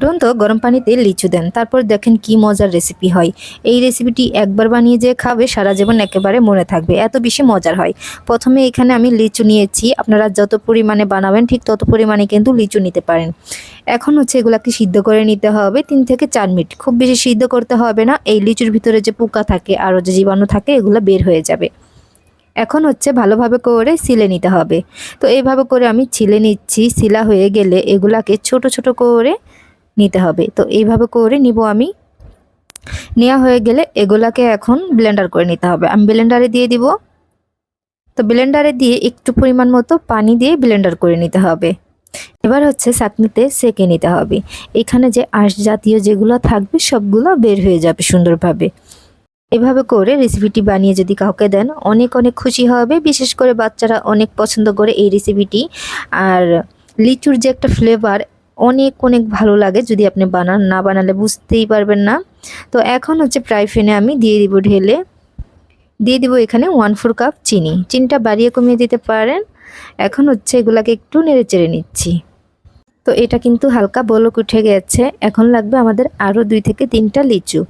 ফুটন্ত গরম পানিতে লিচু দেন। তারপর দেখেন কি মজার রেসিপি হয়। এই রেসিপিটি একবার বানিয়ে যে খাবে, সারা জীবন একেবারে মনে থাকবে। এত বেশি মজার হয়। প্রথমে এখানে আমি লিচু নিয়েছি। আপনারা যত পরিমাণে বানাবেন, ঠিক তত পরিমাণে কিন্তু লিচু নিতে পারেন। এখন হচ্ছে এগুলাকে সিদ্ধ করে নিতে হবে তিন থেকে চার মিনিট। খুব বেশি সিদ্ধ করতে হবে না। এই লিচুর ভিতরে যে পোকা থাকে আরও যে জীবাণু থাকে, এগুলো বের হয়ে যাবে। এখন হচ্ছে ভালোভাবে করে সিলে নিতে হবে। তো এইভাবে করে আমি ছিলে নিচ্ছি। সিলা হয়ে গেলে এগুলাকে ছোট ছোট করে নিতে হবে। তো এইভাবে করে নিব আমি। নেওয়া হয়ে গেলে এগুলাকে এখন ব্লেন্ডার করে নিতে হবে। আমি ব্লেন্ডারে দিয়ে দিব। তো ব্লেন্ডারে দিয়ে একটু পরিমাণ মতো পানি দিয়ে ব্লেন্ডার করে নিতে হবে। এবার হচ্ছে চাকনিতে সেকে নিতে হবে। এখানে যে আঁশ জাতীয় যেগুলো থাকবে সবগুলো বের হয়ে যাবে সুন্দরভাবে। এভাবে করে রেসিপিটি বানিয়ে যদি কাউকে দেন, অনেক অনেক খুশি হবে। বিশেষ করে বাচ্চারা অনেক পছন্দ করে এই রেসিপিটি আর লিচুর যে একটা ফ্লেভার অনেক অনেক ভালো লাগে যদি আপনি বানান, না বানালে বুঝতেই পারবেন না। তো এখন হচ্ছে ফ্রাই প্যানে আমি দিয়ে দিব ঢেলে। দিয়ে দিব এখানে ওয়ান ফোর কাপ চিনি। চিনিটা বাড়িয়ে কমিয়ে দিতে পারেন। এখন হচ্ছে এগুলাকে একটু নেড়ে চেড়ে নিচ্ছি। তো এটা কিন্তু হালকা বলক উঠে গেছে। এখন লাগবে আমাদের আরও দুই থেকে তিনটা লিচু।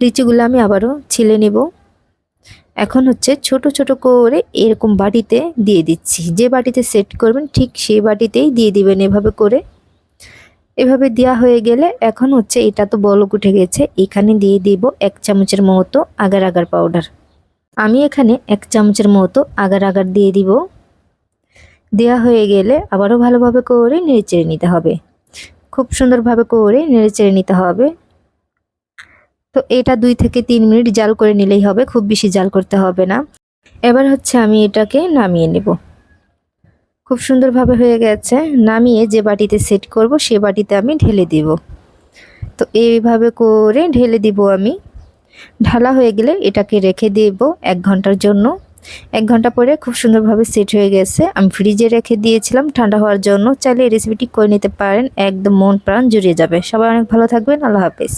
লিচুগুলো আমি আবারও ছিলে নিব। এখন হচ্ছে ছোট ছোট করে এরকম বাটিতে দিয়ে দিচ্ছি। যে বাটিতে সেট করবেন ঠিক সেই বাটিতেই দিয়ে দিবেন এভাবে করে। এভাবে দেওয়া হয়ে গেলে এখন হচ্ছে এটা তো বলক উঠে গেছে। এখানে দিয়ে দিব এক চামচের মতো আগার আগার পাউডার আমি এখানে এক চামচের মতো আগার আগার দিয়ে দিব। দেওয়া হয়ে গেলে আবারও ভালোভাবে করে নেড়ে চেড়ে নিতে হবে। খুব সুন্দরভাবে করে নেড়ে চেড়ে নিতে হবে। তো এটা দুই থেকে তিন মিনিট জাল করে নিলেই হবে, খুব বেশি জাল করতে হবে না। এবার হচ্ছে আমি এটাকে নামিয়ে নেব। খুব সুন্দরভাবে হয়ে গেছে। নামিয়ে যে বাটিতে সেট করব, সে বাটিতে আমি ঢেলে দিব। তো এইভাবে করে ঢেলে দিব আমি। ঢালা হয়ে গেলে এটাকে রেখে দেব এক ঘণ্টার জন্য। এক ঘণ্টা পরে খুব সুন্দরভাবে সেট হয়ে গেছে। আমি ফ্রিজে রেখে দিয়েছিলাম। ঠান্ডা হওয়ার জন্য চাইলে রেসিপিটি করে নিতে পারেন। একদম মন প্রাণ জুড়িয়ে যাবে। সবাই অনেক ভালো থাকবেন। আল্লাহ হাফেজ।